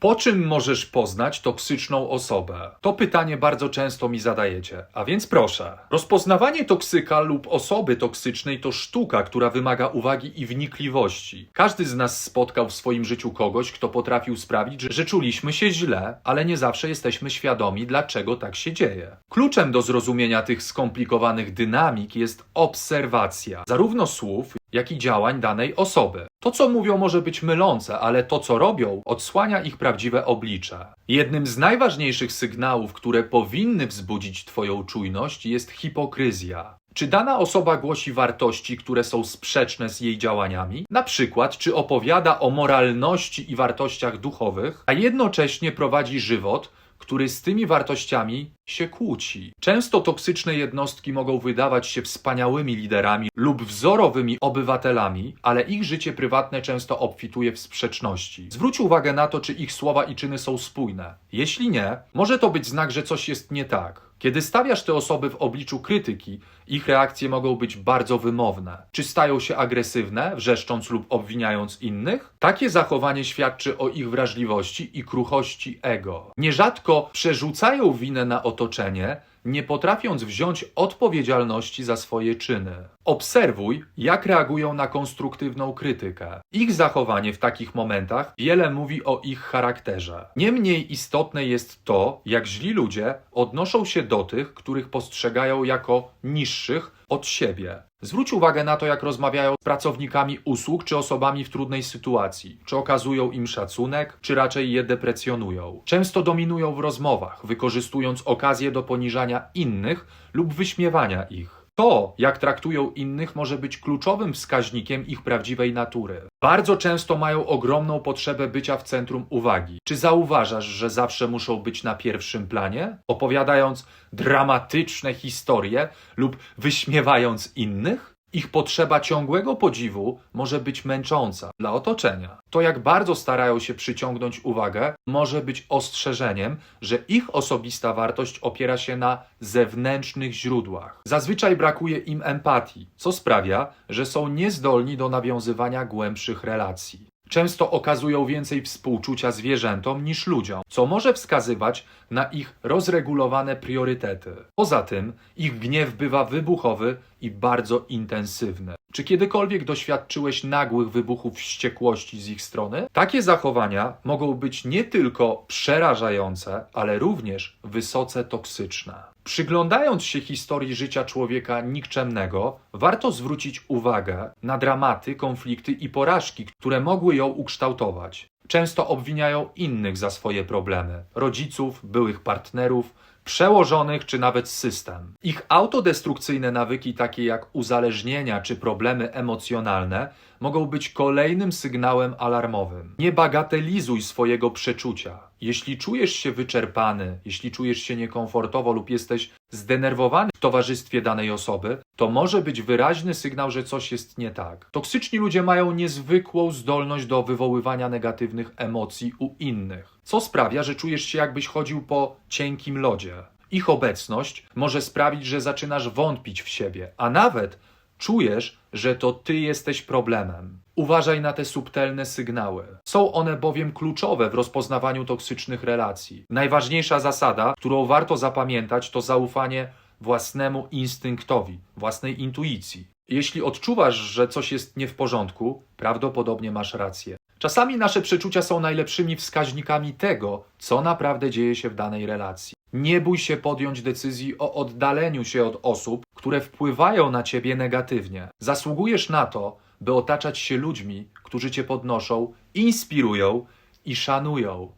Po czym możesz poznać toksyczną osobę? To pytanie bardzo często mi zadajecie, a więc proszę. Rozpoznawanie toksyka lub osoby toksycznej to sztuka, która wymaga uwagi i wnikliwości. Każdy z nas spotkał w swoim życiu kogoś, kto potrafił sprawić, że, czuliśmy się źle, ale nie zawsze jesteśmy świadomi, dlaczego tak się dzieje. Kluczem do zrozumienia tych skomplikowanych dynamik jest obserwacja, zarówno słów, jak i działań danej osoby. To, co mówią, może być mylące, ale to, co robią, odsłania ich prawdziwe oblicze. Jednym z najważniejszych sygnałów, które powinny wzbudzić Twoją czujność, jest hipokryzja. Czy dana osoba głosi wartości, które są sprzeczne z jej działaniami? Na przykład, czy opowiada o moralności i wartościach duchowych, a jednocześnie prowadzi żywot, który z tymi wartościami się kłóci. Często toksyczne jednostki mogą wydawać się wspaniałymi liderami lub wzorowymi obywatelami, ale ich życie prywatne często obfituje w sprzeczności. Zwróć uwagę na to, czy ich słowa i czyny są spójne. Jeśli nie, może to być znak, że coś jest nie tak. Kiedy stawiasz te osoby w obliczu krytyki, ich reakcje mogą być bardzo wymowne. Czy stają się agresywne, wrzeszcząc lub obwiniając innych? Takie zachowanie świadczy o ich wrażliwości i kruchości ego. Nierzadko przerzucają winę na otoczenie, otoczenie nie potrafiąc wziąć odpowiedzialności za swoje czyny. Obserwuj, jak reagują na konstruktywną krytykę. Ich zachowanie w takich momentach wiele mówi o ich charakterze. Niemniej istotne jest to, jak źli ludzie odnoszą się do tych, których postrzegają jako niższych od siebie. Zwróć uwagę na to, jak rozmawiają z pracownikami usług czy osobami w trudnej sytuacji. Czy okazują im szacunek, czy raczej je deprecjonują. Często dominują w rozmowach, wykorzystując okazję do poniżania innych lub wyśmiewania ich. To, jak traktują innych, może być kluczowym wskaźnikiem ich prawdziwej natury. Bardzo często mają ogromną potrzebę bycia w centrum uwagi. Czy zauważasz, że zawsze muszą być na pierwszym planie, opowiadając dramatyczne historie lub wyśmiewając innych? Ich potrzeba ciągłego podziwu może być męcząca dla otoczenia. To, jak bardzo starają się przyciągnąć uwagę, może być ostrzeżeniem, że ich osobista wartość opiera się na zewnętrznych źródłach. Zazwyczaj brakuje im empatii, co sprawia, że są niezdolni do nawiązywania głębszych relacji. Często okazują więcej współczucia zwierzętom niż ludziom, co może wskazywać na ich rozregulowane priorytety. Poza tym, ich gniew bywa wybuchowy i bardzo intensywny. Czy kiedykolwiek doświadczyłeś nagłych wybuchów wściekłości z ich strony? Takie zachowania mogą być nie tylko przerażające, ale również wysoce toksyczne. Przyglądając się historii życia człowieka nikczemnego, warto zwrócić uwagę na dramaty, konflikty i porażki, które mogły ją ukształtować. Często obwiniają innych za swoje problemy rodziców, byłych partnerów, przełożonych czy nawet system. Ich autodestrukcyjne nawyki, takie jak uzależnienia czy problemy emocjonalne, mogą być kolejnym sygnałem alarmowym. Nie bagatelizuj swojego przeczucia. Jeśli czujesz się wyczerpany, jeśli czujesz się niekomfortowo lub jesteś zdenerwowany w towarzystwie danej osoby, to może być wyraźny sygnał, że coś jest nie tak. Toksyczni ludzie mają niezwykłą zdolność do wywoływania negatywnych emocji u innych, co sprawia, że czujesz się jakbyś chodził po cienkim lodzie. Ich obecność może sprawić, że zaczynasz wątpić w siebie, a nawet czujesz, że to ty jesteś problemem. Uważaj na te subtelne sygnały. Są one bowiem kluczowe w rozpoznawaniu toksycznych relacji. Najważniejsza zasada, którą warto zapamiętać, to zaufanie własnemu instynktowi, własnej intuicji. Jeśli odczuwasz, że coś jest nie w porządku, prawdopodobnie masz rację. Czasami nasze przeczucia są najlepszymi wskaźnikami tego, co naprawdę dzieje się w danej relacji. Nie bój się podjąć decyzji o oddaleniu się od osób, które wpływają na ciebie negatywnie. Zasługujesz na to, by otaczać się ludźmi, którzy cię podnoszą, inspirują i szanują.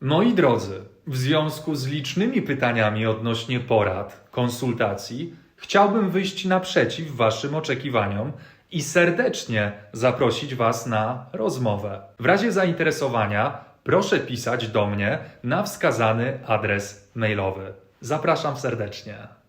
Moi drodzy, w związku z licznymi pytaniami odnośnie porad, konsultacji, chciałbym wyjść naprzeciw Waszym oczekiwaniom i serdecznie zaprosić Was na rozmowę. W razie zainteresowania proszę pisać do mnie na wskazany adres mailowy. Zapraszam serdecznie.